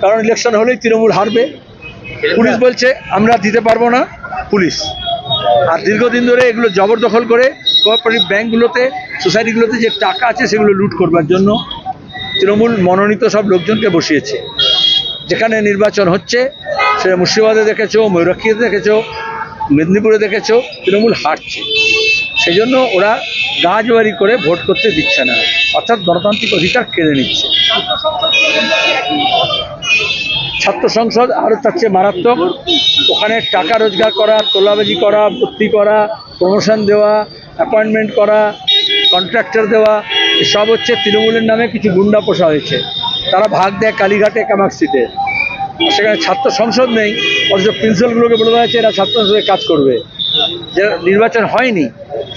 কারণ ইলেকশন হলেই তৃণমূল হারবে। পুলিশ বলছে আমরা দিতে পারব না। পুলিশ। আর দীর্ঘদিন ধরে এগুলো জবরদখল করে কোঅপারেটিভ ব্যাঙ্কগুলোতে সোসাইটিগুলোতে যে টাকা আছে সেগুলো লুট করবার জন্য তৃণমূল মনোনীত সব লোকজনকে বসিয়েছে। যেখানে নির্বাচন হচ্ছে সেটা মুর্শিদাবাদে দেখেছ ময়ূরাক্ষীতে দেখেছ মেদিনীপুরে দেখেছ তৃণমূল হারছে। সেই জন্য ওরা গাছবাড়ি করে ভোট করতে দিচ্ছে না। অর্থাৎ গণতান্ত্রিক অধিকার কেড়ে নিচ্ছে। ছাত্র সংসদ আরও তার চেয়ে মারাত্মক। ওখানে টাকা রোজগার করা, তোলাবাজি করা, ভর্তি করা প্রমোশন দেওয়া অ্যাপয়েন্টমেন্ট করা কন্ট্রাক্টর দেওয়া, এসব হচ্ছে তৃণমূলের নামে কিছু গুন্ডা পোষা হয়েছে। তারা ভাগ দেয় কালীঘাটে কামাক সিটে। সেখানে ছাত্র সংসদ নেই, অথচ প্রিন্সিপালগুলোকে বলে দেওয়া হয়েছে, এরা ছাত্র সংসদে কাজ করবে। যে নির্বাচন হয়নি,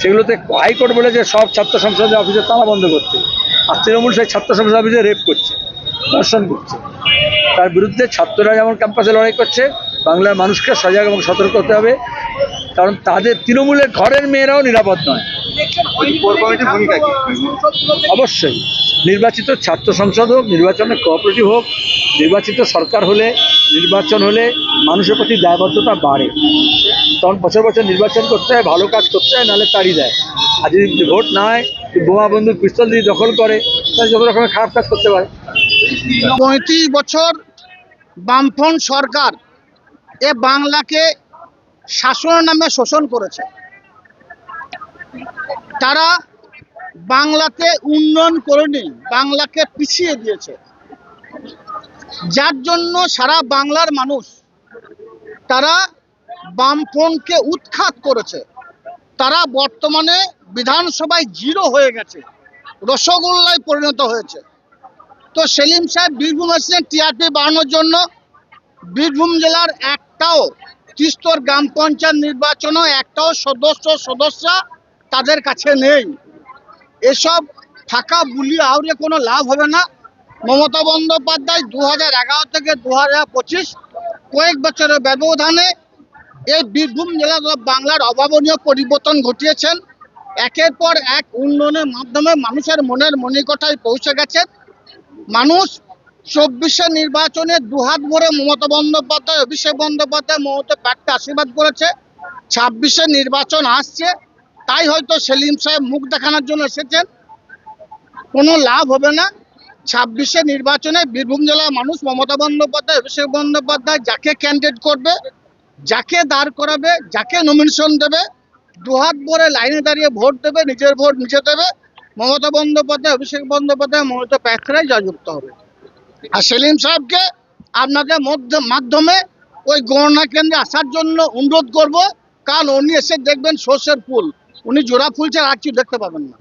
সেগুলোতে হাইকোর্ট বলেছে সব ছাত্র সংসদের অফিসে তালা বন্ধ করতে। আর তৃণমূল সেই ছাত্র সংসদ অফিসে রেপ করছে। ধর্ষণ করছে। তার বিরুদ্ধে ছাত্ররা যেমন ক্যাম্পাসে লড়াই করছে বাংলার মানুষকে সজাগ এবং সতর্ক হতে হবে। কারণ তাদের তৃণমূলের ঘরের মেয়েরাও নিরাপদ নয়। অবশ্যই। নির্বাচিত ছাত্র সংসদ হোক নির্বাচনে কোঅপারেটিভ হোক নির্বাচিত সরকার হলে নির্বাচন হলে মানুষের প্রতি দায়বদ্ধতা বাড়ে। তখন বছর বছর নির্বাচন করতে হয় ভালো কাজ করতে হয় নাহলে তাড়ি দেয়। আর যদি ভোট না হয় বোমা বন্ধু পিস্তল দিয়ে দখল করে তাহলে যত রকমের খারাপ কাজ করতে পারে। পঁয়ত্রিশ বছর বামফ্রন্ট সরকার এ বাংলাকে শাসনের নামে শোষণ করেছে। তারা বাংলাতে উন্নয়ন করেনি, বাংলাকে পিছিয়ে দিয়েছে। যার জন্য সারা বাংলার মানুষ তারা বামফ্রন্টকে উৎখাত করেছে। তারা বর্তমানে বিধানসভায় জিরো হয়ে গেছে, রসগোল্লায় পরিণত হয়েছে। তো সেলিম সাহেব বীরভূম এসেছেন টিআরপি বাড়ানোর জন্য। বীরভূম জেলার একটাও তিস্তর গ্রাম পঞ্চায়েত নির্বাচনও একটাও সদস্য সদস্য তাদের কাছে নেই। এসব ফাঁকা বুলি আউরে কোনো লাভ হবে না। মমতা বন্দ্যোপাধ্যায় দু হাজার এগারো থেকে দু হাজার পঁচিশ কয়েক বছরের ব্যবধানে এই বীরভূম জেলা বাংলার অভাবনীয় পরিবর্তন ঘটিয়েছেন। একের পর এক উন্নয়নের মাধ্যমে মানুষের মনের মনিকটায় পৌঁছে গেছেন। মানুষ চব্বিশের নির্বাচনে দুহাত ভরে মমতা বন্দ্যোপাধ্যায়, অভিষেক বন্দ্যোপাধ্যায় মমতা প্যাটকে আশীর্বাদ করেছে। ছাব্বিশের নির্বাচন আসছে, তাই হয়তো সেলিম সাহেব মুখ দেখানোর জন্য এসেছেন। কোনো লাভ হবে না। ছাব্বিশে নির্বাচনে বীরভূম জেলার মানুষ মমতা বন্দ্যোপাধ্যায়, অভিষেক বন্দ্যোপাধ্যায় যাকে ক্যান্ডিডেট করবে, যাকে দাঁড় করাবে, যাকে নমিনেশন দেবে, দুহাত ভরে লাইনে দাঁড়িয়ে ভোট দেবে, নিজের ভোট নিজে দেবে। মমতা বন্দ্যোপাধ্যায়, অভিষেক বন্দ্যোপাধ্যায়, মমতা প্যাথরাই জয়যুক্ত হবে। আর সেলিম সাহেবকে আপনাকে মধ্যে মাধ্যমে ওই গণনা কেন্দ্রে আসার জন্য অনুরোধ করব। কারণ উনি এসে দেখবেন সর্ষের ফুল। উনি জোড়া ফুল ছাড়া আর কিছু দেখতে পাবেন না।